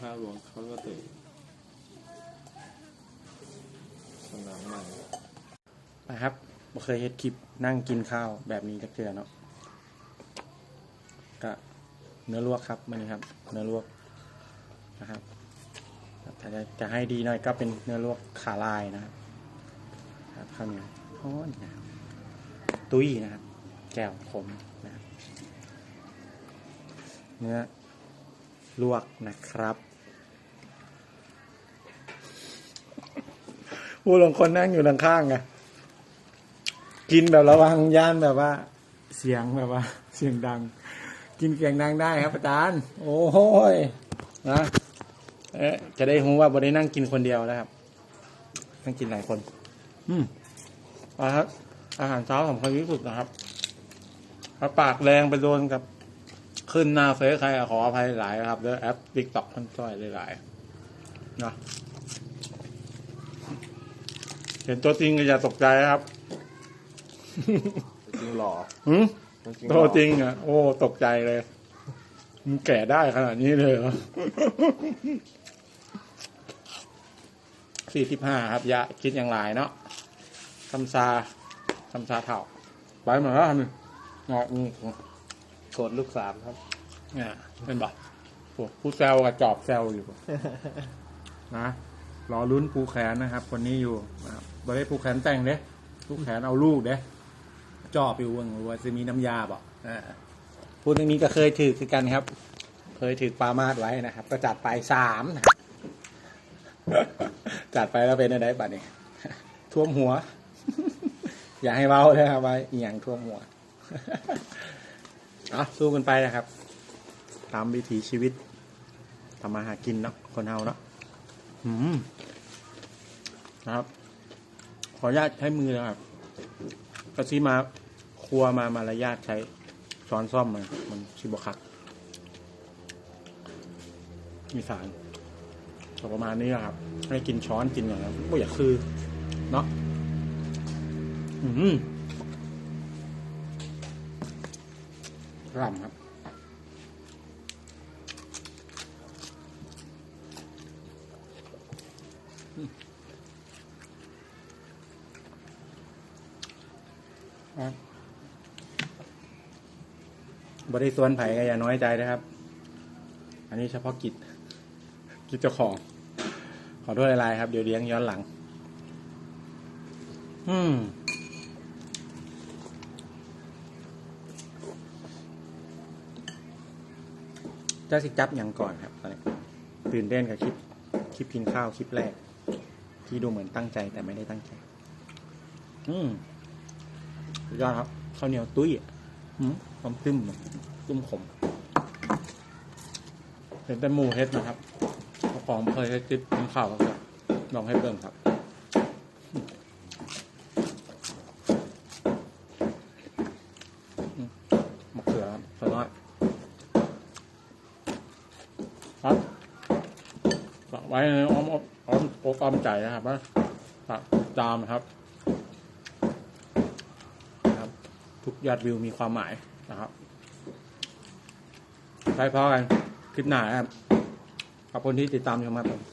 ภาพรวมเขาก็ตื่นสนามใหม่นะครับบ่เคยเฮ็ดคลิปนั่งกินข้าวแบบนี้จักเทื่อเนาะก็เนื้อลวกครับมันนี้ครับ เนื้อลวกนะครับถ้าจะจะให้ดีหน่อยก็เป็นเนื้อลวกขาลายนะครับครับข้าวเหนียวฮ้อนนะครับตุ้ยนะครับแก้วขมนะครับเนื้อ ลวกนะครับผู้ลงคนนั่งอยู่ข้างๆไงกินแบบระวังย่านแบบว่า เสียงแบบว่า เสียงดัง กินเสียงดังได้ครับอาจารย์ โอ้ยนะเอ๊ะจะได้รู้ว่าบ่ได้นั่งกินคนเดียวนะครับ นั่งกินหลายคน อืมอาครับอาหารเช้าสำคัญที่สุดนะครับถ้าปากแรงไปโดนกับ ขึ้นหน้าเฟซใครอะขออภัยหลายนะครับเด้อแอปติ๊กต็อกมันจ้อยหลายๆเนาะเห็นตัวจริงก็อย่าตกใจครับจริงหล่อหืมจริงหโตล่อจริงอะ โอ้ตกใจเลยมันแก่ได้ขนาดนี้เลยเหรอสี่สิบห้าครับยะคิดอย่างไรเนาะทำซาทำซาเถ่าไปเหมือนว่าทำงอกงู โกดลูกสามครับเนี่ยเป็นบ่พวกผู้แซวกับจอบแซวอยู่ นะรอลุ้นปูแขนนะครับคนนี้อยู่นะครับบริปูแขนแต่งเด้ปูแขนเอาลูกเด้จอบอยู่วังว่าจะมีน้ำยาบ่อ่าพูดเรื่องนี้ก็เคยถือคือกันครับ เคยถือปลามาดไว้นะครับ ก็จัดไปสามนะครับจัดไปแล้วเป็นอะไรบัดนี้ท่วมหัว อย่าให้เบาเลยครับไว้อหย่างท่วมหัว อะสู้กันไปนะครับ ตามวิถีชีวิตทำมาหากินเนาะคนเฮาเนาะอืมนะครับ ขออนุญาตใช้มือนะครับกระซีมาครัวมามารยาทใช้ช้อนซ่อมมันมันชิบคักมีสารก็ประมาณนี้นะครับให้กินช้อนกินอย่างนั้นไม่อยากคือ เนาะอืม รำครับครับบริสวนไผ่ก็อย่าน้อยใจนะครับ อันนี้เฉพาะกิจ กิจเจ้าของ ขอโทษอะไรครับ เดี๋ยวเลี้ยงย้อนหลัง อืม จ้าสิจับอย่างก่อนครับตอนนี้ตื่นเต้นกับคลิปคลิปกินข้าวคลิปแรก ที่ดูเหมือนตั้งใจแต่ไม่ได้ตั้งใจ อืมยอดครับข้าวเหนียวตุ้ยอืมความตึ้มตุ้มขมเห็นแต่หมูเฮ็ดนะครับ ของเคยให้ติปกินข้าวครับลองให้เบิ่งครับอืมมะเขือครับสน้อยครับฝาก ไว้ในอ้อมอ้อมอ้อมอกอ้อมใจนะครับว่าฝากตามครับนะครับ ทุกยอดวิวมีความหมายนะครับไปพอกันคลิปหน้านะครับขอบคุณที่ติดตามชมครับผม